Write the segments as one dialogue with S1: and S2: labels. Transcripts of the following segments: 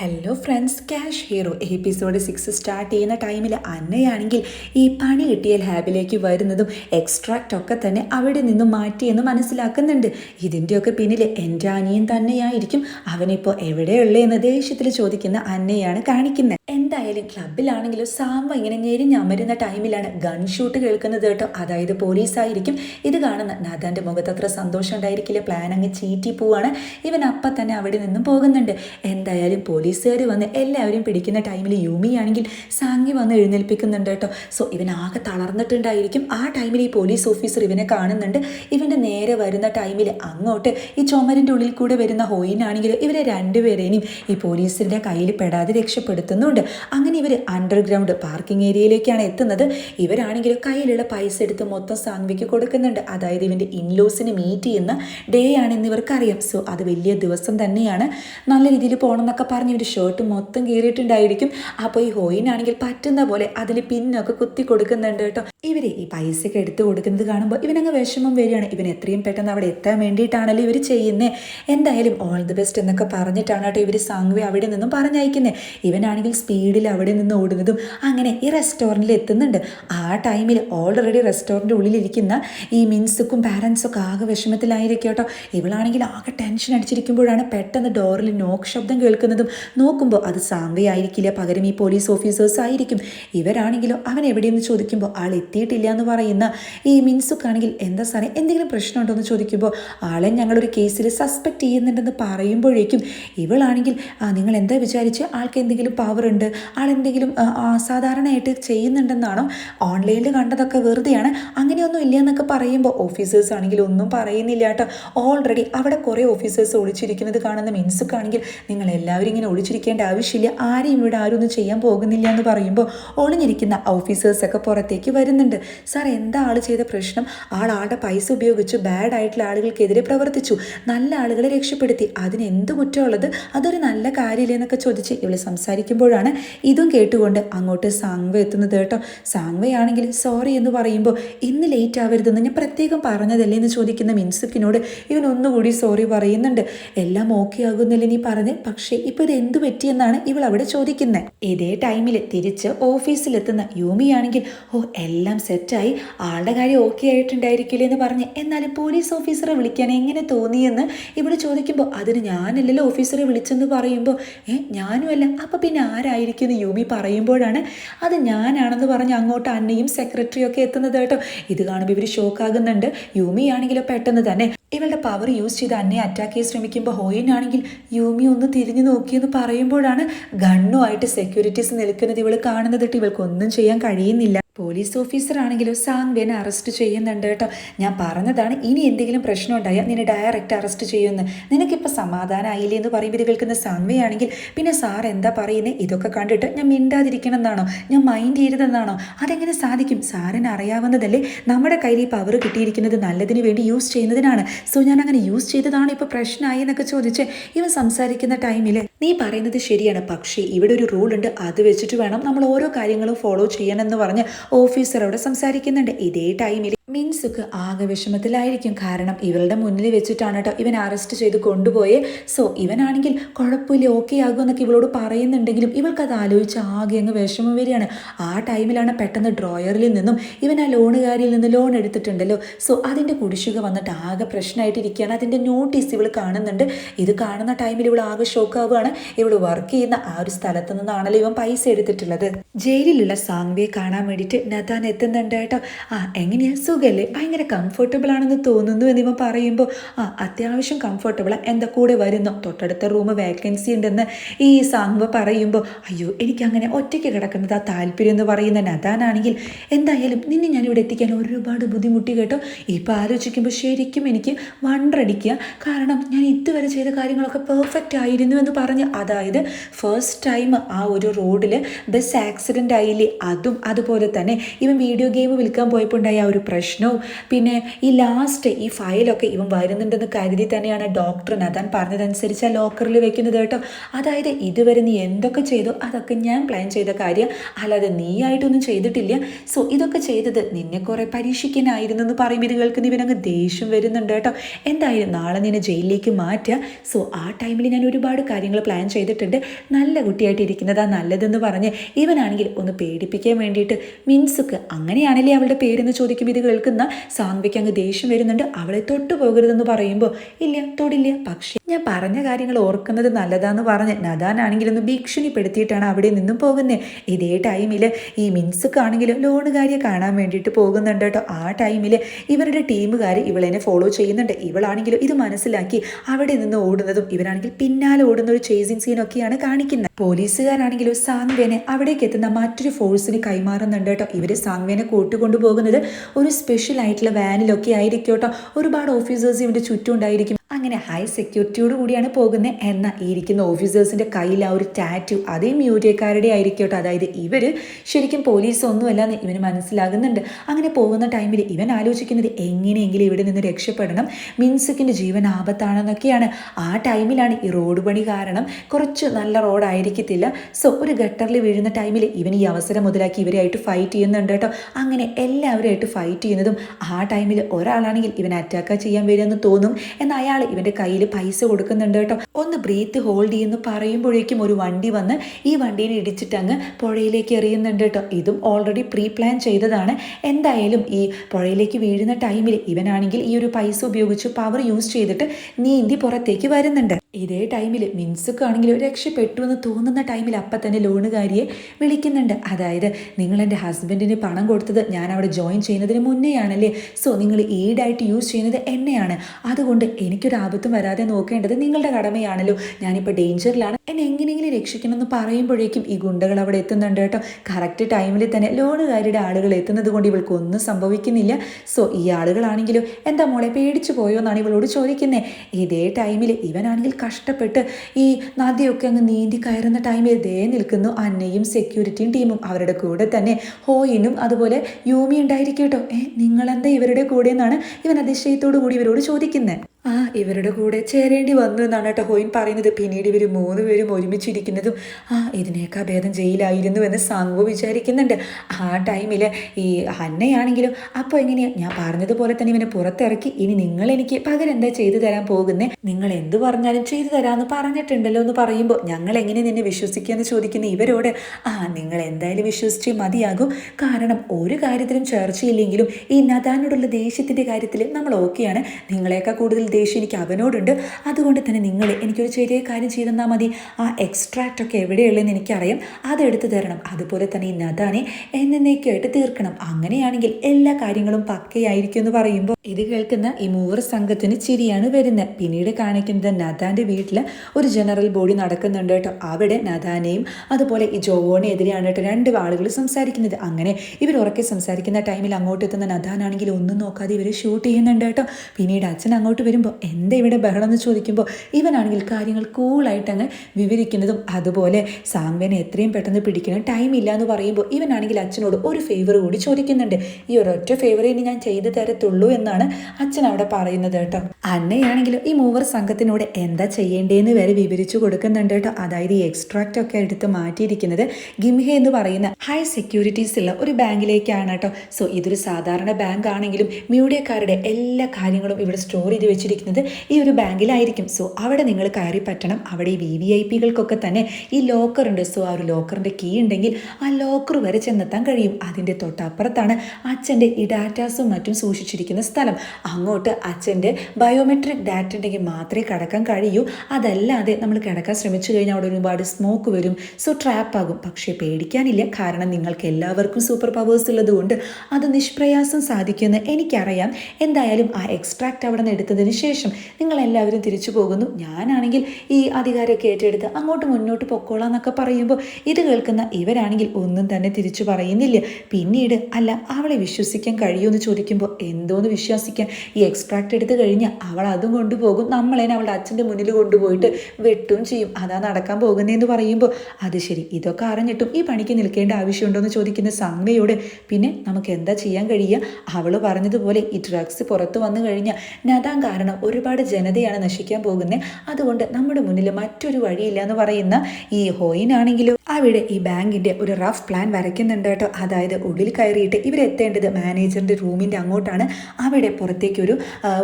S1: Hello friends cash hero episode six start ചെയ്യുന്ന ടൈമിൽ അന്നയാണെങ്കിൽ ഈ പണി കിട്ടിയ ലാബിലേക്ക് വരുന്നതും എക്സ്ട്രാക്റ്റ് ഒക്കെ തന്നെ അവിടെ നിന്നും മാറ്റിയെന്ന് മനസ്സിലാക്കുന്നുണ്ട്. ഇതിന്റെയൊക്കെ പിന്നിൽ എന്റെ അനിയൻ തന്നെയായിരിക്കും. അവനിപ്പോൾ എവിടെയുള്ളതെന്ന് ദേഷ്യത്തിൽ ചോദിക്കുന്ന അന്നയാണ് കാണിക്കുന്നത്. എന്തായാലും ക്ലബിലാണെങ്കിലും സാമ്പ ഇങ്ങനെ ഞെരിഞ്ഞമരുന്ന ടൈമിലാണ് ഗൺ ഷൂട്ട് കേൾക്കുന്നത് കേട്ടോ. അതായത് പോലീസായിരിക്കും ഇത് കാണുന്ന നാഥാന്റെ മുഖത്ത് അത്ര സന്തോഷം ഉണ്ടായിരിക്കില്ല. പ്ലാൻ അങ്ങ് ചീറ്റി പോവാണ്. ഇവൻ അപ്പം തന്നെ അവിടെ നിന്നും പോകുന്നുണ്ട്. എന്തായാലും പോലീസുകാർ വന്ന് എല്ലാവരും പിടിക്കുന്ന ടൈമിൽ യൂമി ആണെങ്കിൽ സാങ്ങി വന്ന് എഴുന്നേൽപ്പിക്കുന്നുണ്ട് കേട്ടോ. സോ ഇവൻ ആകെ തളർന്നിട്ടുണ്ടായിരിക്കും. ആ ടൈമിൽ ഈ പോലീസ് ഓഫീസർ ഇവനെ കാണുന്നുണ്ട്. ഇവന്റെ നേരെ വരുന്ന ടൈമിൽ അങ്ങോട്ട് ഈ ചുമരിന്റെ ഉള്ളിൽ കൂടെ വരുന്ന ഹോയിനാണെങ്കിൽ ഇവരെ രണ്ടുപേരെയും ഈ പോലീസിന്റെ കയ്യിൽ പെടാതെ രക്ഷപ്പെടുത്തുന്നുണ്ട്. അങ്ങനെ ഇവർ അണ്ടർഗ്രൗണ്ട് പാർക്കിംഗ് ഏരിയയിലേക്കാണ് എത്തുന്നത്. ഇവരാണെങ്കിൽ കയ്യിലുള്ള പൈസ എടുത്ത് മൊത്തം സാൻവിക്ക് കൊടുക്കുന്നുണ്ട്. അതായത് ഇവന്റെ ഇൻലോസിന് മീറ്റ് ചെയ്യുന്ന ഡേ ആണെന്ന് ഇവർക്കറിയാം. സോ അത് വലിയ ദിവസം തന്നെയാണ്. നല്ല രീതിയിൽ പോകണം എന്നൊക്കെ പറഞ്ഞ് ഇവർ ഷർട്ട് മൊത്തം കീറിയിട്ടുണ്ടായിരിക്കും. അപ്പോൾ ഈ ഹോയിനാണെങ്കിൽ പറ്റുന്ന പോലെ അതിൽ പിന്നൊക്കെ കുത്തി കൊടുക്കുന്നുണ്ട് കേട്ടോ. ഇവർ ഈ പൈസയൊക്കെ എടുത്ത് കൊടുക്കുന്നത് കാണുമ്പോൾ ഇവനങ്ങ് വിഷമം വരികയാണ്. ഇവൻ എത്രയും പെട്ടെന്ന് അവിടെ എത്താൻ വേണ്ടിയിട്ടാണല്ലോ ഇവർ ചെയ്യുന്നത് എന്തായാലും ഓൾ ദി ബെസ്റ്റ് എന്നൊക്കെ പറഞ്ഞിട്ടാണ് കേട്ടോ ഇവർ സാങ്വി അവിടെ നിന്നും പറഞ്ഞയക്കുന്നത് ഇവനാണെങ്കിൽ സ്പീഡിൽ അവിടെ നിന്ന് ഓടുന്നതും അങ്ങനെ ഈ റെസ്റ്റോറന്റിൽ എത്തുന്നുണ്ട്. ആ ടൈമിൽ ഓൾറെഡി റെസ്റ്റോറന്റ് ഉള്ളിലിരിക്കുന്ന ഈ മിൻസുക്കും പാരൻസൊക്കെ ആകെ വിഷമത്തിലായിരിക്കും കേട്ടോ. ഇവളാണെങ്കിൽ ആകെ ടെൻഷൻ അടിച്ചിരിക്കുമ്പോഴാണ് പെട്ടെന്ന് ഡോറിൽ നോക്ക് ശബ്ദം കേൾക്കുന്നതും നോക്കുമ്പോൾ അത് സാംവി ആയിരിക്കില്ല പകരം ഈ പോലീസ് ഓഫീസേഴ്സ് ആയിരിക്കും. ഇവരാണെങ്കിലോ അവൻ എവിടെയെന്ന് ചോദിക്കുമ്പോൾ ആൾ എത്തിയിട്ടില്ല എന്ന് പറയുന്ന ഈ മിൻസുക്കാണെങ്കിൽ എന്താ സാറേ എന്തെങ്കിലും പ്രശ്നമുണ്ടോ എന്ന് ചോദിക്കുമ്പോൾ ആളെ ഞങ്ങളൊരു കേസിൽ സസ്പെക്ട് ചെയ്യുന്നുണ്ടെന്ന് പറയുമ്പോഴേക്കും ഇവളാണെങ്കിൽ നിങ്ങൾ എന്താ വിചാരിച്ച്? ആൾക്ക് എന്തെങ്കിലും പവർ ഉണ്ട്? ആൾ എന്തെങ്കിലും ആ, ആ, സാധാരണയായിട്ട് ചെയ്യുന്നുണ്ടെന്നാണോ? ഓൺലൈനിൽ കണ്ടതൊക്കെ വെറുതെയാണ്. അങ്ങനെയൊന്നും ഇല്ല എന്നൊക്കെ പറയുമ്പോൾ ഓഫീസേഴ്സ് ആണെങ്കിൽ ഒന്നും പറയുന്നില്ല കേട്ടോ. ഓൾറെഡി അവിടെ കുറേ ഓഫീസേഴ്സ് ഒളിച്ചിരിക്കുന്നത് കാണുന്ന മിൻസുക്കാണെങ്കിൽ നിങ്ങൾ എല്ലാവരും ഇങ്ങനെ ഒളിച്ചിരിക്കേണ്ട ആവശ്യമില്ല. ആരെയും ഇവിടെ ആരും ഒന്നും ചെയ്യാൻ പോകുന്നില്ല എന്ന് പറയുമ്പോൾ ഒളിഞ്ഞിരിക്കുന്ന ഓഫീസേഴ്സൊക്കെ പുറത്തേക്ക് വരുന്നുണ്ട്. സാർ എന്താ ആൾ ചെയ്ത പ്രശ്നം? ആൾ ആളുടെ പൈസ ഉപയോഗിച്ച് ബാഡ് ആയിട്ടുള്ള ആളുകൾക്കെതിരെ പ്രവർത്തിച്ചു. നല്ല ആളുകളെ രക്ഷപ്പെടുത്തി. അതിന് എന്ത് കുറ്റമുള്ളത്? അതൊരു നല്ല കാര്യമില്ലേ എന്നൊക്കെ ചോദിച്ച് ഇവൾ സംസാരിക്കുമ്പോഴാണ് ഇതും കേട്ടുകൊണ്ട് അങ്ങോട്ട് സാങ്വ എത്തുന്നത് കേട്ടോ. സാങ്വയാണെങ്കിൽ സോറി എന്ന് പറയുമ്പോൾ ഇന്ന് ലേറ്റ് ആവരുതെന്ന് ഞാൻ പ്രത്യേകം പറഞ്ഞതല്ലേ എന്ന് ചോദിക്കുന്ന മിൻസുക്കിനോട് ഇവൻ ഒന്നുകൂടി സോറി പറയുന്നുണ്ട്. എല്ലാം ഓക്കെ ആകുന്നില്ല നീ പറഞ്ഞ്? പക്ഷേ ഇപ്പോൾ ഇത് എന്തു പറ്റിയെന്നാണ് ഇവൾ അവിടെ ചോദിക്കുന്നത് ഇതേ ടൈമിൽ തിരിച്ച് ഓഫീസിലെത്തുന്ന യൂമിയാണെങ്കിൽ ഓ എല്ലാം സെറ്റായി ആളുടെ കാര്യം ഓക്കെ ആയിട്ടുണ്ടായിരിക്കില്ലേ എന്ന് പറഞ്ഞ് എന്നാലും പോലീസ് ഓഫീസറെ വിളിക്കാൻ എങ്ങനെ തോന്നിയെന്ന് ഇവിടെ ചോദിക്കുമ്പോൾ അതിന് ഞാനല്ലല്ലോ ഓഫീസറെ വിളിച്ചെന്ന് പറയുമ്പോൾ ഏ ഞാനുമല്ല. അപ്പം പിന്നെ ആരായിരിക്കും? എന്ന് യുബി പറയുമ്പോഴാണ് അത് ഞാനാണെന്ന് പറഞ്ഞ് അങ്ങോട്ട് അന്നയും സെക്രട്ടറിയും ഒക്കെ എത്തുന്നത് കേട്ടോ. ഇത് കാണുമ്പോൾ ഇവർ ഷോക്കാകുന്നുണ്ട് യൂമി ആണെങ്കിലും പെട്ടെന്ന് തന്നെ. ഇവളുടെ പവർ യൂസ് ചെയ്ത് അന്നെ അറ്റാക്ക് ചെയ്യാൻ ശ്രമിക്കുമ്പോൾ ഹോയിനാണെങ്കിൽ യൂമി ഒന്ന് തിരിഞ്ഞു നോക്കിയെന്ന് പറയുമ്പോഴാണ് ഗണ്ണുമായിട്ട് സെക്യൂരിറ്റീസ് നിൽക്കുന്നത് ഇവൾ കാണുന്നതിട്ട് ഇവൾക്ക് ഇവൾക്കൊന്നും ചെയ്യാൻ കഴിയുന്നില്ല. പോലീസ് ഓഫീസർ ആണെങ്കിലും സാങ്വേനെ അറസ്റ്റ് ചെയ്യുന്നുണ്ട് കേട്ടോ. ഞാൻ പറഞ്ഞതാണ് ഇനി എന്തെങ്കിലും പ്രശ്നം ഉണ്ടായാൽ നിന്നെ ഡയറക്റ്റ് അറസ്റ്റ് ചെയ്യുമെന്ന് നിനക്കിപ്പോൾ സമാധാനമായില്ലേ എന്ന് പറയുമ്പോൾ ഇത് കേൾക്കുന്ന സാങ്വയാണെങ്കിൽ പിന്നെ സാർ എന്താ പറയുന്നത് ഇതൊക്കെ കണ്ടിട്ട് ഞാൻ മിണ്ടാതിരിക്കണം എന്നാണോ ഞാൻ മൈൻഡ് ചെയ്യരുതെന്നാണോ? അതെങ്ങനെ സാധിക്കും? സാറിന് അറിയാവുന്നതല്ലേ നമ്മുടെ കയ്യിൽ ഈ പവർ കിട്ടിയിരിക്കുന്നത് നല്ലതിന് വേണ്ടി യൂസ് ചെയ്യുന്നതിനാണ്. സോ ഞാൻ അങ്ങനെ യൂസ് ചെയ്തതാണ് ഇപ്പോൾ പ്രശ്നമായി എന്നൊക്കെ ചോദിച്ച് ഇവൻ സംസാരിക്കുന്ന ടൈമിൽ നീ പറയുന്നത് ശരിയാണ്. പക്ഷേ ഇവിടെ ഒരു റൂൾ ഉണ്ട്. അത് വെച്ചിട്ട് വേണം നമ്മൾ ഓരോ കാര്യങ്ങളും ഫോളോ ചെയ്യണമെന്ന് പറഞ്ഞ് ഓഫീസർ അവിടെ സംസാരിക്കുന്നുണ്ട്. ഇതേ ടൈമിൽ മിൻസുക്ക് ആകെ വിഷമത്തിലായിരിക്കും. കാരണം ഇവളുടെ മുന്നിൽ വെച്ചിട്ടാണ് കേട്ടോ ഇവൻ അറസ്റ്റ് ചെയ്ത് കൊണ്ടുപോയേ. സോ ഇവനാണെങ്കിൽ കുഴപ്പമില്ല ഓക്കെ ആകും എന്നൊക്കെ ഇവളോട് പറയുന്നുണ്ടെങ്കിലും ഇവൾക്ക് അത് ആലോചിച്ച് ആകെ അങ്ങ് വിഷമം വരികയാണ്. ആ ടൈമിലാണ് പെട്ടെന്ന് ഡ്രോയറിൽ നിന്നും ഇവൻ ആ ലോണുകാരിൽ നിന്ന് ലോൺ എടുത്തിട്ടുണ്ടല്ലോ. സോ അതിന്റെ കുടിശ്ശിക വന്നിട്ട് ആകെ പ്രശ്നമായിട്ടിരിക്കുകയാണ്. അതിന്റെ നോട്ടീസ് ഇവൾ കാണുന്നുണ്ട്. ഇത് കാണുന്ന ടൈമിൽ ഇവൾ ആകെ ഷോക്കാവുകയാണ് ഇവൾ വർക്ക് ചെയ്യുന്ന ആ ഒരു സ്ഥലത്ത് നിന്നാണല്ലോ ഇവൻ പൈസ എടുത്തിട്ടുള്ളത്. ജയിലിലുള്ള സാങ്വിയെ കാണാൻ വേണ്ടിയിട്ട് നഥാൻ എത്തുന്നുണ്ട് കേട്ടോ. ആ എങ്ങനെയാ? സുഖല്ലേ? ഭയങ്കര കംഫർട്ടബിൾ ആണെന്ന് തോന്നുന്നു എന്നിവ പറയുമ്പോൾ ആ അത്യാവശ്യം കംഫർട്ടബിൾ എന്താ കൂടെ വരുന്നു? തൊട്ടടുത്ത റൂം വേക്കൻസി ഉണ്ടെന്ന് ഈ സാങ്വ പറയുമ്പോൾ അയ്യോ എനിക്കങ്ങനെ ഒറ്റയ്ക്ക് കിടക്കുന്നത് ആ താല്പര്യം എന്ന് പറയുന്ന നദാനാണെങ്കിൽ എന്തായാലും നിന്നെ ഞാൻ ഇവിടെ എത്തിക്കാൻ ഒരുപാട് ബുദ്ധിമുട്ടി കേട്ടോ. ഇപ്പോൾ ആലോചിക്കുമ്പോൾ ശരിക്കും എനിക്ക് വണ്ടടിക്കുക കാരണം ഞാൻ ഇതുവരെ ചെയ്ത കാര്യങ്ങളൊക്കെ പെർഫെക്റ്റ് ആയിരുന്നു എന്ന് പറഞ്ഞ് അതായത് ഫസ്റ്റ് ടൈം ആ ഒരു റോഡിൽ ബസ് ആക്സിഡന്റ് ആയില്ലേ? അതും അതുപോലെ തന്നെ ഇവൻ വീഡിയോ ഗെയിം വിൽക്കാൻ പോയപ്പോൾ ഉണ്ടായ ആ ഒരു പ്രശ്നം പ്രശ്നവും പിന്നെ ഈ ലാസ്റ്റ് ഈ ഫയലൊക്കെ ഇവൻ വരുന്നുണ്ടെന്ന് കരുതി തന്നെയാണ് ഡോക്ടർ നദാൻ പറഞ്ഞതനുസരിച്ച് ആ ലോക്കറിൽ വെക്കുന്നത് കേട്ടോ. അതായത് ഇതുവരെ നീ എന്തൊക്കെ ചെയ്തു? അതൊക്കെ ഞാൻ പ്ലാൻ ചെയ്ത കാര്യം. അല്ലാതെ നീ ആയിട്ടൊന്നും ചെയ്തിട്ടില്ല. സോ ഇതൊക്കെ ചെയ്തത് നിന്നെ കുറെ പരീക്ഷിക്കാനായിരുന്നു എന്ന് പറയും ഇത് കേൾക്കുന്ന ഇവനങ്ങ് ദേഷ്യം വരുന്നുണ്ട് കേട്ടോ. എന്തായാലും നാളെ നിന്നെ ജയിലിലേക്ക് മാറ്റുക സോ ആ ടൈമിൽ ഞാൻ ഒരുപാട് കാര്യങ്ങൾ പ്ലാൻ ചെയ്തിട്ടുണ്ട്. നല്ല കുട്ടിയായിട്ട് ഇരിക്കുന്നതാ നല്ലതെന്ന് പറഞ്ഞ് ഇവനാണെങ്കിൽ ഒന്ന് പേടിപ്പിക്കാൻ വേണ്ടിയിട്ട് മിൻസുക്ക് അങ്ങനെയാണല്ലേ അവളുടെ പേരെന്ന് ചോദിക്കും ഇത് കേൾക്കുന്ന സാൻവിക്ക് അങ്ങ് ദേഷ്യം വരുന്നുണ്ട്. അവളെ തൊട്ടു പോകരുതെന്ന് പറയുമ്പോൾ ഇല്ല തൊടില്ല പക്ഷേ ഞാൻ പറഞ്ഞ കാര്യങ്ങൾ ഓർക്കുന്നത് നല്ലതാന്ന് പറഞ്ഞ് നദാനാണെങ്കിലൊന്ന് ഭീഷണിപ്പെടുത്തിയിട്ടാണ് അവിടെ നിന്നും പോകുന്നത് ഇതേ ടൈമിൽ ഈ മിൻസുക്കാണെങ്കിലും ലോണുകാരിയെ കാണാൻ വേണ്ടിയിട്ട് പോകുന്നുണ്ട് കേട്ടോ. ആ ടൈമിൽ ഇവരുടെ ടീമുകാർ ഇവളെന്നെ ഫോളോ ചെയ്യുന്നുണ്ട്. ഇവളാണെങ്കിലും ഇത് മനസ്സിലാക്കി അവിടെ നിന്ന് ഓടുന്നതും ഇവരാണെങ്കിൽ പിന്നാലെ ഓടുന്ന ഒരു ചേസിങ് സീനൊക്കെയാണ് കാണിക്കുന്നത്. പോലീസുകാരാണെങ്കിലും സാങ്വേനെ അവിടേക്ക് എത്തുന്ന മറ്റൊരു ഫോഴ്സിന് കൈമാറുന്നുണ്ട് കേട്ടോ. ഇവർ സാങ്വേനെ കൂട്ടുകൊണ്ടുപോകുന്നത് ഒരു സ്പെഷ്യൽ ആയിട്ടുള്ള വാനിലൊക്കെ ആയിരിക്കും കേട്ടോ. ഒരുപാട് ഓഫീസേഴ്സ് ഇവന്റെ ചുറ്റും ഉണ്ടായിരിക്കും. അങ്ങനെ ഹൈ സെക്യൂരിറ്റിയോട് കൂടിയാണ് പോകുന്നത് എന്നാൽ ഈ ഇരിക്കുന്ന ഓഫീസേഴ്സിന്റെ കയ്യിൽ ആ ഒരു ടാറ്റു അതേ മ്യൂരിയക്കാരുടെ ആയിരിക്കട്ടെ. അതായത് ഇവർ ശരിക്കും പോലീസ് ഒന്നുമല്ല എന്ന് ഇവന് മനസ്സിലാകുന്നുണ്ട്. അങ്ങനെ പോകുന്ന ടൈമിൽ ഇവൻ ആലോചിക്കുന്നത് എങ്ങനെയെങ്കിലും ഇവിടെ നിന്ന് രക്ഷപ്പെടണം. മിൻസുക്കിന്റെ ജീവൻ ആപത്താണെന്നൊക്കെയാണ്. ആ ടൈമിലാണ് ഈ റോഡ് പണി കാരണം കുറച്ച് നല്ല റോഡായിരിക്കത്തില്ല സോ ഒരു ഗട്ടറിൽ വീഴുന്ന ടൈമിൽ ഇവൻ ഈ അവസരം മുതലാക്കി ഇവരായിട്ട് ഫൈറ്റ് ചെയ്യുന്നുണ്ട് കേട്ടോ. അങ്ങനെ എല്ലാവരുമായിട്ട് ഫൈറ്റ് ചെയ്യുന്നതും ആ ടൈമിൽ ഒരാളാണെങ്കിൽ ഇവൻ അറ്റാക്ക് ചെയ്യാൻ വരുമെന്ന് തോന്നും. എന്നാൽ അയാൾ ഇവന്റെ കയ്യിൽ പൈസ കൊടുക്കുന്നുണ്ട് കേട്ടോ. ഒന്ന് ബ്രീത്ത് ഹോൾഡ് ചെയ്യുന്നു. പറയുമ്പോഴേക്കും ഒരു വണ്ടി വന്ന് ഈ വണ്ടീനെ ഇടിച്ചിട്ടങ്ങ് പുഴയിലേക്ക് എറിയുന്നുണ്ട് കേട്ടോ. ഇതും ഓൾറെഡി പ്രീ പ്ലാൻ ചെയ്തതാണ്. എന്തായാലും ഈ പുഴയിലേക്ക് വീഴുന്ന ടൈമിൽ ഇവനാണെങ്കിൽ ഈ ഒരു പൈസ ഉപയോഗിച്ച് പവർ യൂസ് ചെയ്തിട്ട് നീന്തി പുറത്തേക്ക് വരുന്നുണ്ട്. ഇതേ ടൈമിൽ മിൻസുക്കാണെങ്കിലും രക്ഷപ്പെട്ടു എന്ന് തോന്നുന്ന ടൈമിൽ അപ്പം തന്നെ ലോണുകാരിയെ വിളിക്കുന്നുണ്ട്. അതായത് നിങ്ങൾ എന്റെ ഹസ്ബൻഡിന് പണം കൊടുത്തത് ഞാൻ അവിടെ ജോയിൻ ചെയ്യുന്നതിന് മുന്നേയാണല്ലേ? സോ നിങ്ങൾ ഈടായിട്ട് യൂസ് ചെയ്യുന്നത് എന്നെയാണ്. അതുകൊണ്ട് എനിക്കൊരു ആപത്തും വരാതെ നോക്കേണ്ടത് നിങ്ങളുടെ കടമയാണല്ലോ. ഞാനിപ്പോൾ ഡേഞ്ചറിലാണ്. എന്നെ എങ്ങനെയെങ്കിലും രക്ഷിക്കണം എന്ന് പറയുമ്പോഴേക്കും ഈ ഗുണ്ടകൾ അവിടെ എത്തുന്നുണ്ട് കേട്ടോ. കറക്റ്റ് ടൈമിൽ തന്നെ ലോണുകാരിയുടെ ആളുകൾ എത്തുന്നത് കൊണ്ട് ഇവൾക്ക് ഒന്നും സംഭവിക്കുന്നില്ല. സോ ഈ ആളുകളാണെങ്കിലും എന്താ മോളെ പേടിച്ചു പോയോ എന്നാണ് ഇവളോട് ചോദിക്കുന്നത് ഇതേ ടൈമിൽ ഇവനാണെങ്കിൽ കഷ്ടപ്പെട്ട് ഈ നദിയൊക്കെ അങ്ങ് നീന്തി കയറുന്ന ടൈമിൽ ദേ നിൽക്കുന്നു. അന്നയും സെക്യൂരിറ്റിയും ടീമും അവരുടെ കൂടെ തന്നെ. ഹോയിനും അതുപോലെ യൂമി ഉണ്ടായിരിക്കും കേട്ടോ നിങ്ങളെന്താ ഇവരുടെ കൂടെ എന്നാണ് ഇവൻ അതിശയത്തോടു കൂടി ഇവരോട് ചോദിക്കുന്നത് ആ ഇവരുടെ കൂടെ ചേരേണ്ടി വന്നു എന്നാണ് കേട്ടോ ഹോയിൻ പറയുന്നത്. പിന്നീട് ഇവർ മൂന്ന് പേരും ഒരുമിച്ചിരിക്കുന്നതും ആ ഇതിനേക്കാ ഭേദം ജയിലായിരുന്നു എന്ന് സാങ്കോ വിചാരിക്കുന്നുണ്ട്. ആ ടൈമിൽ ഈ ഹന്നയാണെങ്കിലും അപ്പോൾ എങ്ങനെയാണ് ഞാൻ പറഞ്ഞതുപോലെ തന്നെ ഇവനെ പുറത്തിറക്കി. ഇനി നിങ്ങൾ എനിക്ക് പകരം എന്താ ചെയ്തു തരാൻ പോകുന്നത് നിങ്ങൾ എന്ത് പറഞ്ഞാലും ചെയ്തു തരാമെന്ന് പറഞ്ഞിട്ടുണ്ടല്ലോ എന്ന് പറയുമ്പോൾ ഞങ്ങൾ എങ്ങനെ നിന്നെ വിശ്വസിക്കുകയെന്ന് ചോദിക്കുന്ന ഇവരോട് ആ നിങ്ങൾ എന്തായാലും വിശ്വസിച്ചേ മതിയാകും. കാരണം ഒരു കാര്യത്തിലും ചർച്ചയില്ലെങ്കിലും ഈ നദാനോടുള്ള ദേഷ്യത്തിന്റെ കാര്യത്തിൽ നമ്മൾ ഓക്കെയാണ്. നിങ്ങളെക്കാൾ കൂടുതൽ ദേഷ്യം എനിക്ക് അവനോടുണ്ട്. അതുകൊണ്ട് തന്നെ നിങ്ങൾ എനിക്കൊരു ചെറിയ കാര്യം ചെയ്തു തന്നാൽ മതി. ആ എക്സ്ട്രാക്റ്റ് ഒക്കെ എവിടെയുള്ളതെന്ന് എനിക്കറിയാം. അതെടുത്ത് തരണം. അതുപോലെ തന്നെ ഈ നദാനെ എന്നേക്കായിട്ട് തീർക്കണം. അങ്ങനെയാണെങ്കിൽ എല്ലാ കാര്യങ്ങളും പക്കയായിരിക്കും എന്ന് പറയുമ്പോൾ ഇത് കേൾക്കുന്ന ഈ മൂവർ സംഘത്തിന് ചിരിയാണ് വരുന്നത്. പിന്നീട് കാണിക്കുന്നത് നദാന്റെ വീട്ടിൽ ഒരു ജനറൽ ബോഡി നടക്കുന്നുണ്ട് കേട്ടോ. അവിടെ നദാനെയും അതുപോലെ ഈ ജോവോനെതിരെയാണ് കേട്ടോ രണ്ട് ആളുകൾ സംസാരിക്കുന്നത്. അങ്ങനെ ഇവർ ഉറക്കെ സംസാരിക്കുന്ന ടൈമിൽ അങ്ങോട്ട് എത്തുന്ന നദാനാണെങ്കിൽ ഒന്നും നോക്കാതെ ഇവർ ഷൂട്ട് ചെയ്യുന്നുണ്ട് കേട്ടോ. പിന്നീട് അച്ഛൻ അങ്ങോട്ട് വരുമ്പോൾ എന്താ ഇവിടെ ബഹളം എന്ന് ചോദിക്കുമ്പോൾ ഇവനാണെങ്കിൽ കാര്യങ്ങൾ കൂളായിട്ട് അങ്ങ് വിവരിക്കുന്നതും അതുപോലെ സാങ്വനെ എത്രയും പെട്ടെന്ന് പിടിക്കണം ടൈം ഇല്ല എന്ന് പറയുമ്പോൾ ഇവനാണെങ്കിൽ അച്ഛനോട് ഒരു ഫേവർ കൂടി ചോദിക്കുന്നുണ്ട്. ഈ ഒരൊറ്റ ഫേവർ ഇനി ഞാൻ ചെയ്തു തരത്തുള്ളൂ എന്നാണ് അച്ഛൻ അവിടെ പറയുന്നത് കേട്ടോ. അന്നയാണെങ്കിലും ഈ മൂവർ സംഘത്തിനോട് എന്താ ചെയ്യേണ്ടതെന്ന് വരെ വിവരിച്ചു കൊടുക്കുന്നുണ്ട് കേട്ടോ. അതായത് ഈ എക്സ്ട്രാക്റ്റ് ഒക്കെ എടുത്ത് മാറ്റിയിരിക്കുന്നത് ഗിംഹെ എന്ന് പറയുന്ന ഹൈ സെക്യൂരിറ്റീസ് ഉള്ള ഒരു ബാങ്കിലേക്കാണ് കേട്ടോ. സോ ഇതൊരു സാധാരണ ബാങ്ക് ആണെങ്കിലും മ്യൂഡിയക്കാരുടെ എല്ലാ കാര്യങ്ങളും ഇവിടെ സ്റ്റോർ ചെയ്ത് വെച്ചിരിക്കുന്നത് ഈ ഒരു ബാങ്കിലായിരിക്കും. സോ അവിടെ നിങ്ങൾ കയറി പറ്റണം. അവിടെ ഈ വി വി ഐ പികൾക്കൊക്കെ തന്നെ ഈ ലോക്കർ ഉണ്ട്. സോ ആ ഒരു ലോക്കറിന്റെ കീ ഉണ്ടെങ്കിൽ ആ ലോക്കർ വരെ ചെന്നെത്താൻ കഴിയും. അതിന്റെ തൊട്ടപ്പുറത്താണ് അച്ഛന്റെ ഈ ഡാറ്റാസും മറ്റും സൂക്ഷിച്ചിരിക്കുന്ന സ്ഥലം. അങ്ങോട്ട് അച്ഛന്റെ ബയോമെട്രിക് ഡാറ്റ ഉണ്ടെങ്കിൽ മാത്രമേ കടക്കാൻ കഴിയൂ. അതല്ലാതെ നമ്മൾ കിടക്കാൻ ശ്രമിച്ചു കഴിഞ്ഞാൽ അവിടെ ഒരുപാട് സ്മോക്ക് വരും. സോ ട്രാപ്പ് ആകും. പക്ഷേ പേടിക്കാനില്ല. കാരണം നിങ്ങൾക്ക് എല്ലാവർക്കും സൂപ്പർ പവേഴ്സ് ഉള്ളതുകൊണ്ട് അത് നിഷ്പ്രയാസം സാധിക്കുമെന്ന് എനിക്കറിയാം. എന്തായാലും ആ എക്സ്ട്രാക്റ്റ് അവിടെ നിന്ന് എടുത്തതിന് അതിനുശേഷം നിങ്ങളെല്ലാവരും തിരിച്ചു പോകുന്നു. ഞാനാണെങ്കിൽ ഈ അധികാരമൊക്കെ ഏറ്റെടുത്ത് അങ്ങോട്ട് മുന്നോട്ട് പൊക്കോളാം എന്നൊക്കെ പറയുമ്പോൾ ഇത് കേൾക്കുന്ന ഇവരാണെങ്കിൽ ഒന്നും തന്നെ തിരിച്ചു പറയുന്നില്ല. പിന്നീട് അല്ല അവളെ വിശ്വസിക്കാൻ കഴിയുമെന്ന് ചോദിക്കുമ്പോൾ എന്തോന്ന് വിശ്വസിക്കാൻ? ഈ എക്സ്ട്രാക്ട് എടുത്ത് കഴിഞ്ഞാൽ അവൾ അതും കൊണ്ടുപോകും. നമ്മളേനെ അവളുടെ അച്ഛന്റെ മുന്നിൽ കൊണ്ടുപോയിട്ട് വെട്ടും ചെയ്യും. അതാ നടക്കാൻ പോകുന്നതെന്ന് പറയുമ്പോൾ അത് ശരി ഇതൊക്കെ അറിഞ്ഞിട്ടും ഈ പണിക്ക് നിൽക്കേണ്ട ആവശ്യമുണ്ടോ എന്ന് ചോദിക്കുന്ന സംഗയോട് പിന്നെ നമുക്ക് എന്താ ചെയ്യാൻ കഴിയുക? അവൾ പറഞ്ഞതുപോലെ ഈ ഡ്രഗ്സ് പുറത്ത് വന്നു കഴിഞ്ഞാൽ നദാൻ കാരണം ഒരുപാട് ജനതയാണ് നശിക്കാൻ പോകുന്നത്. അതുകൊണ്ട് നമ്മുടെ മുന്നിൽ മറ്റൊരു വഴിയില്ല എന്ന് പറയുന്ന ഈ ഹോയിനാണെങ്കിലും അവിടെ ഈ ബാങ്കിന്റെ ഒരു റഫ് പ്ലാൻ വരയ്ക്കുന്നുണ്ട് കേട്ടോ. അതായത് ഉള്ളിൽ കയറിയിട്ട് ഇവരെത്തേണ്ടത് മാനേജറിന്റെ റൂമിന്റെ അങ്ങോട്ടാണ്. അവിടെ പുറത്തേക്ക് ഒരു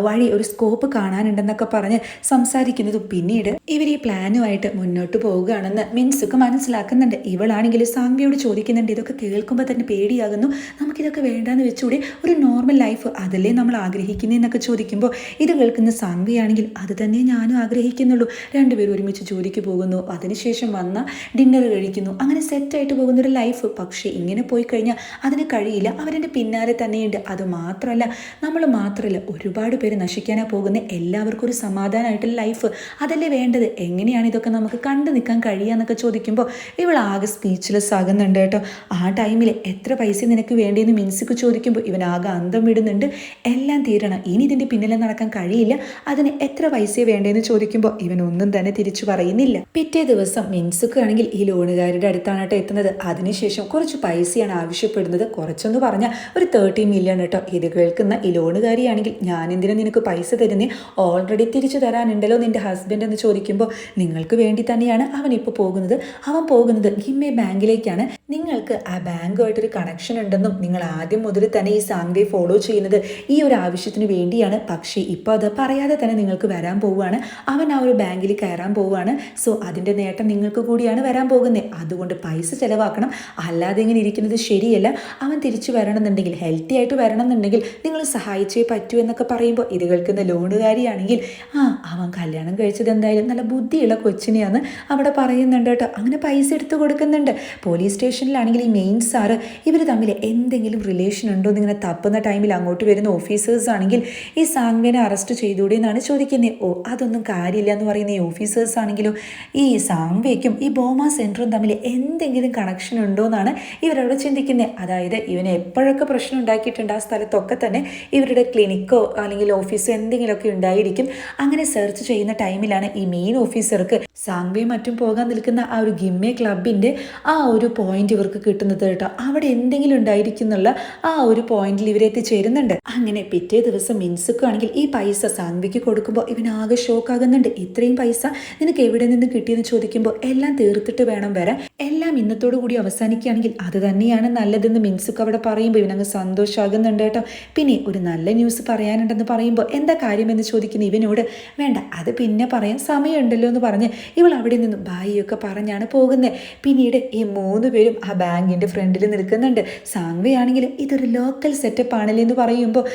S1: വഴി ഒരു സ്കോപ്പ് കാണാനുണ്ടെന്നൊക്കെ പറഞ്ഞ് സംസാരിക്കുന്നത് പിന്നീട് ഇവർ ഈ പ്ലാനുമായിട്ട് മുന്നോട്ട് പോവുകയാണെന്ന് മിൻസുക്ക് മനസ്സിലാക്കുന്നുണ്ട്. ഇവളാണെങ്കിൽ സാംഗ്യയോട് ചോദിക്കുന്നുണ്ട്. ഇതൊക്കെ കേൾക്കുമ്പോൾ തന്നെ പേടിയാകുന്നു. നമുക്കിതൊക്കെ വേണ്ടാന്ന് വെച്ചുകൂടി ഒരു നോർമൽ ലൈഫ് അതല്ലേ നമ്മൾ ആഗ്രഹിക്കുന്നതെന്നൊക്കെ ചോദിക്കുമ്പോൾ ഇത് കേൾക്കുന്ന സാംഗ്യയാണെങ്കിൽ അത് തന്നെ ഞാനും ആഗ്രഹിക്കുന്നുള്ളൂ. രണ്ടുപേരും ഒരുമിച്ച് ജോലിക്ക് പോകുന്നു. അതിനുശേഷം വന്ന ഡിന്നർ കഴിക്കുന്നു അങ്ങനെ സെറ്റായിട്ട് പോകുന്നൊരു ലൈഫ് പക്ഷേ ഇങ്ങനെ പോയി കഴിഞ്ഞാൽ അതിന് കഴിയില്ല. അവരെന്റെ പിന്നാലെ തന്നെയുണ്ട്. അത് മാത്രമല്ല നമ്മൾ മാത്രമല്ല ഒരുപാട് പേര് നശിക്കാനാണ് പോകുന്ന. എല്ലാവർക്കും ഒരു സമാധാനമായിട്ടുള്ള ലൈഫ് അതല്ലേ വേണ്ടത്? എങ്ങനെയാണ് ഇതൊക്കെ നമുക്ക് കണ്ടു നിൽക്കാൻ കഴിയുക എന്നൊക്കെ ചോദിക്കുമ്പോൾ ഇവൾ ആകെ സ്പീച്ച്ലെസ് ആകുന്നുണ്ട് കേട്ടോ. ആ ടൈമിൽ എത്ര പൈസ നിനക്ക് വേണ്ടിയെന്ന് മിൻസിക്ക് ചോദിക്കുമ്പോൾ ഇവൻ ആകെ അന്തം വിടുന്നുണ്ട്. എല്ലാം തീരണം. ഇനി ഇതിന്റെ പിന്നിലെ നടക്കാൻ കഴിയില്ല. അതിന് എത്ര പൈസ വേണ്ടതെന്ന് ചോദിക്കുമ്പോൾ ഇവൻ ഒന്നും തന്നെ തിരിച്ചു പറയുന്നില്ല. പിറ്റേ ദിവസം മിൻസുക്ക് ആണെങ്കിൽ ഈ ലോണുകാരുടെ അടുത്താണ് കേട്ടോ എത്തുന്നത്. അതിനുശേഷം കുറച്ച് പൈസയാണ് ആവശ്യപ്പെടുന്നത്. കുറച്ചൊന്ന് പറഞ്ഞാൽ ഒരു തേർട്ടി മില്യൺ കേട്ടോ ഇത് കേൾക്കുന്ന ഈ ലോണുകാരിയാണെങ്കിൽ ഞാൻ എന്തിനാ നിനക്ക് പൈസ തരുന്നേ? ഓൾറെഡി തിരിച്ചു തരാനുണ്ടല്ലോ നിന്റെ ഹസ്ബൻഡ് എന്ന് ചോദിക്കുമ്പോൾ നിങ്ങൾക്ക് വേണ്ടി തന്നെയാണ് അവൻ ഇപ്പോൾ പോകുന്നത്. അവൻ പോകുന്നത് ഗിമ്മെ ബാങ്കിലേക്കാണ്. നിങ്ങൾക്ക് ആ ബാങ്കുമായിട്ടൊരു കണക്ഷൻ ഉണ്ടെന്നും നിങ്ങൾ ആദ്യം മുതൽ തന്നെ ഈ സാങ്കെ ഫോളോ ചെയ്യുന്നത് ഈ ഒരു ആവശ്യത്തിന് വേണ്ടിയാണ്. പക്ഷേ ഇപ്പോൾ അത് പറയാതെ തന്നെ നിങ്ങൾക്ക് വരാൻ പോവുകയാണ്. അവൻ ആ ഒരു ബാങ്കിൽ കയറാൻ പോവുകയാണ്. സോ അതിന്റെ നേട്ടം നിങ്ങൾക്ക് കൂടിയാണ് വരാൻ പോകുന്നത് അതുകൊണ്ട് പൈസ ചിലവാക്കണം. അല്ലാതെ ഇങ്ങനെ ഇരിക്കുന്നത് ശരിയല്ല. അവൻ തിരിച്ചു വരണമെന്നുണ്ടെങ്കിൽ ഹെൽത്തി ആയിട്ട് വരണമെന്നുണ്ടെങ്കിൽ നിങ്ങൾ സഹായിച്ചേ പറ്റൂ എന്നൊക്കെ പറയുമ്പോൾ ഇത് കേൾക്കുന്ന ലോണുകാരിയാണെങ്കിൽ ആ അവൻ കല്യാണം കഴിച്ചത് എന്തായാലും നല്ല ബുദ്ധിയുള്ള കൊച്ചിനെയാണ് അവിടെ പറയുന്നുണ്ട് കേട്ടോ. അങ്ങനെ പൈസ എടുത്ത് കൊടുക്കുന്നുണ്ട്. പോലീസ് സ്റ്റേഷനിലാണെങ്കിൽ ഈ മെയിൻ സാറ് ഇവർ തമ്മിൽ എന്തെങ്കിലും റിലേഷൻ ഉണ്ടോ എന്നിങ്ങനെ തപ്പുന്ന ടൈമിൽ അങ്ങോട്ട് വരുന്ന ഓഫീസേഴ്സ് ആണെങ്കിൽ ഈ സാങ്വേനെ അറസ്റ്റ് ചെയ്തുകൂടെ എന്നാണ് ചോദിക്കുന്നത്. ഓ അതൊന്നും കാര്യമില്ല എന്ന് പറയുന്ന ഈ ഓഫീസേഴ്സ് ആണെങ്കിലും ഈ സാങ്വയ്ക്കും ഈ ബോമ സെന്ററും തമ്മിൽ എന്തെങ്കിലും കണക്ഷൻ ഉണ്ടോ എന്നാണ് ഇവരവിടെ ചിന്തിക്കുന്നത്. അതായത് ഇവന് എപ്പോഴൊക്കെ പ്രശ്നം ഉണ്ടാക്കിയിട്ടുണ്ട് ആ സ്ഥലത്തൊക്കെ തന്നെ ഇവരുടെ ക്ലിനിക്കോ അല്ലെങ്കിൽ ഓഫീസോ എന്തെങ്കിലുമൊക്കെ ഉണ്ടായിരിക്കും. അങ്ങനെ സെർച്ച് ചെയ്യുന്ന ടൈമിലാണ് ഈ മെയിൻ ഓഫീസർക്ക് സാങ്വയും മറ്റും പോകാൻ നിൽക്കുന്ന ആ ഒരു ഗിമ്മേ ക്ലബിന്റെ ആ ഒരു പോയിന്റ് ഇവർക്ക് കിട്ടുന്നത് കേട്ടോ. അവിടെ എന്തെങ്കിലും ഉണ്ടായിരിക്കും എന്നുള്ള ആ ഒരു പോയിന്റിൽ ഇവരെത്തിച്ചേരുന്നുണ്ട് അങ്ങനെ പിറ്റേ ദിവസം മിൻസുക്കാണെങ്കിൽ ഈ പൈസ സാങ്വിക്ക് കൊടുക്കുമ്പോൾ ഇവനാകെ ഷോക്ക് ആകുന്നുണ്ട്. ഇത്രയും പൈസ നിനക്ക് എവിടെ നിന്ന് കിട്ടിയെന്ന് ചോദിക്കുമ്പോൾ എല്ലാം തീർത്തിട്ട് വേണം വരാൻ. agora എല്ലാം ഇന്നത്തോടു കൂടി അവസാനിക്കുകയാണെങ്കിൽ അത് തന്നെയാണ് നല്ലതെന്ന് മിൻസുക്ക് അവിടെ പറയുമ്പോൾ ഇവനങ്ങ് സന്തോഷമാകുന്നുണ്ട് കേട്ടോ. പിന്നെ ഒരു നല്ല ന്യൂസ് പറയാനുണ്ടെന്ന് പറയുമ്പോൾ എന്താ കാര്യമെന്ന് ചോദിക്കുന്ന ഇവനോട് വേണ്ട അത് പിന്നെ പറയാൻ സമയമുണ്ടല്ലോ എന്ന് പറഞ്ഞ് ഇവൾ അവിടെ നിന്ന് ബായിയൊക്കെ പറഞ്ഞാണ് പോകുന്നത്. പിന്നീട് ഈ മൂന്ന് പേരും ആ ബാങ്കിന്റെ ഫ്രണ്ടിൽ നിൽക്കുന്നുണ്ട്. സാങ്വയാണെങ്കിലും ഇതൊരു ലോക്കൽ സെറ്റപ്പ് ആണല്ലേ എന്ന് പറയുമ്പോൾ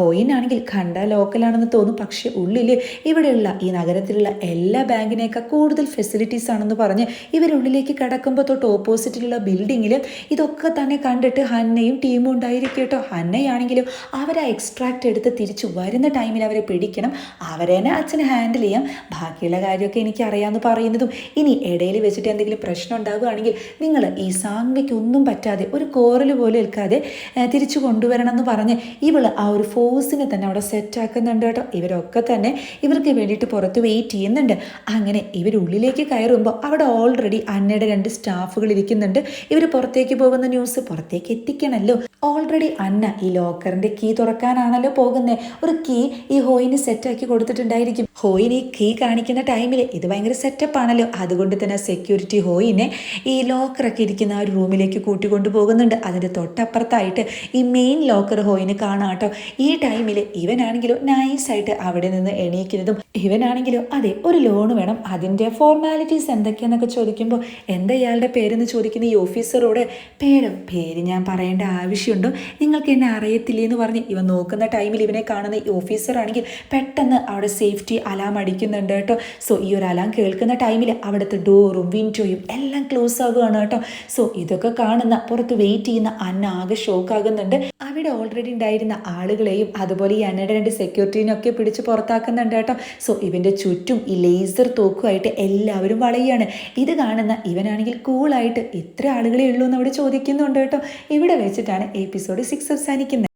S1: ഹോയിനാണെങ്കിൽ കണ്ട ലോക്കലാണെന്ന് തോന്നും. പക്ഷേ ഉള്ളിൽ ഇവിടെയുള്ള ഈ നഗരത്തിലുള്ള എല്ലാ ബാങ്കിനേക്കാൾ കൂടുതൽ ഫെസിലിറ്റീസ് ആണെന്ന് പറഞ്ഞ് ഇവരുള്ളിലേക്ക് കിടക്കുമ്പോൾ തൊട്ട് ഓപ്പോസിറ്റിലുള്ള ബിൽഡിങ്ങിൽ ഇതൊക്കെ തന്നെ കണ്ടിട്ട് ഹന്നയും ടീമും ഉണ്ടായിരിക്കും കേട്ടോ. ഹന്നയാണെങ്കിലും അവരെ എക്സ്ട്രാക്ട് എടുത്ത് തിരിച്ചു വരുന്ന ടൈമിൽ അവരെ പിടിക്കണം. അവരെന്നെ അച്ഛനെ ഹാൻഡിൽ ചെയ്യാം. ബാക്കിയുള്ള കാര്യമൊക്കെ എനിക്ക് അറിയാമെന്ന് പറയുന്നതും ഇനി ഇടയിൽ വെച്ചിട്ട് എന്തെങ്കിലും പ്രശ്നം ഉണ്ടാവുകയാണെങ്കിൽ നിങ്ങൾ ഈ സാങ്വയ്ക്ക് ഒന്നും പറ്റാതെ ഒരു കോറൽ പോലെ ഏൽക്കാതെ തിരിച്ചു കൊണ്ടുവരണം എന്ന് പറഞ്ഞ് ഇവൾ ആ ഒരു ഫോഴ്സിനെ തന്നെ അവിടെ സെറ്റാക്കുന്നുണ്ട് കേട്ടോ. ഇവരൊക്കെ തന്നെ ഇവർക്ക് വേണ്ടിയിട്ട് പുറത്ത് വെയിറ്റ് ചെയ്യുന്നുണ്ട്. അങ്ങനെ ഇവരുള്ളിലേക്ക് കയറുമ്പോൾ അവിടെ ഓൾറെഡി അന്നയുടെ രണ്ട് സ്റ്റാഫുകൾ ഇരിക്കുന്നുണ്ട്. ഇവർ പുറത്തേക്ക് പോകുന്ന ന്യൂസ് പുറത്തേക്ക് എത്തിക്കണമല്ലോ ഓൾറെഡി അന്ന ഈ ലോക്കറിന്റെ കീ തുറക്കാനാണല്ലോ പോകുന്നത് ഒരു കീ ഈ ഹോയിന് സെറ്റാക്കി കൊടുത്തിട്ടുണ്ടായിരിക്കും. ഹോയിന് ഈ കീ കാണിക്കുന്ന ടൈമിൽ ഇത് ഭയങ്കര ആണല്ലോ. അതുകൊണ്ട് തന്നെ സെക്യൂരിറ്റി ഹോയിനെ ഈ ലോക്കറൊക്കെ ഇരിക്കുന്ന ആ ഒരു റൂമിലേക്ക് കൂട്ടിക്കൊണ്ടു പോകുന്നുണ്ട്. അതിന്റെ തൊട്ടപ്പുറത്തായിട്ട് ഈ മെയിൻ ലോക്കർ ഹോയിന് കാണാട്ടോ ഈ ടൈമിൽ ഇവനാണെങ്കിലും നൈസായിട്ട് അവിടെ നിന്ന് എണീക്കുന്നതും ഇവനാണെങ്കിലും അതെ ഒരു ലോൺ വേണം. അതിന്റെ ഫോർമാലിറ്റീസ് എന്തൊക്കെയാന്നൊക്കെ ചോദിക്കുമ്പോൾ എന്താ ഇയാളുടെ പേരെന്ന് ചോദിക്കുന്ന ഈ ഓഫീസറോട് പേര് പേര് ഞാൻ പറയേണ്ട ആവശ്യമുണ്ടോ? നിങ്ങൾക്ക് എന്നെ അറിയത്തില്ലേ? എന്ന് പറഞ്ഞ് ഇവൻ നോക്കുന്ന ടൈമിൽ ഇവനെ കാണുന്ന ഈ ഓഫീസറാണെങ്കിൽ പെട്ടെന്ന് അവിടെ സേഫ്റ്റി അലാം അടിക്കുന്നുണ്ട് കേട്ടോ. സോ ഈ ഒരു അലാം കേൾക്കുന്ന ടൈമിൽ അവിടുത്തെ ഡോറും വിൻഡോയും എല്ലാം ക്ലോസ് ആകുകയാണ് കേട്ടോ. സോ ഇതൊക്കെ കാണുന്ന പുറത്ത് വെയിറ്റ് ചെയ്യുന്ന അന്ന ആകെ ഷോക്കാകുന്നുണ്ട് അവിടെ ഓൾറെഡി ഉണ്ടായിരുന്ന ആളുകളെയും അതുപോലെ ഈ അന്നയുടെ രണ്ട് സെക്യൂരിറ്റീനൊക്കെ പിടിച്ച് പുറത്താക്കുന്നുണ്ട് കേട്ടോ. സോ ഇവന്റെ ചുറ്റും ഈ ലേസർ തോക്കുമായിട്ട് എല്ലാവരും വളയുകയാണ്. ഇത് കാണുന്ന ഇവനാണെങ്കിൽ കൂളായിട്ട് ഇത്ര ആളുകളെ ഉള്ളൂ എന്ന് അവിടെ ചോദിക്കുന്നുണ്ട് കേട്ടോ. ഇവിടെ വെച്ചിട്ടാണ് എപ്പിസോഡ് സിക്സ് അവസാനിക്കുന്നത്.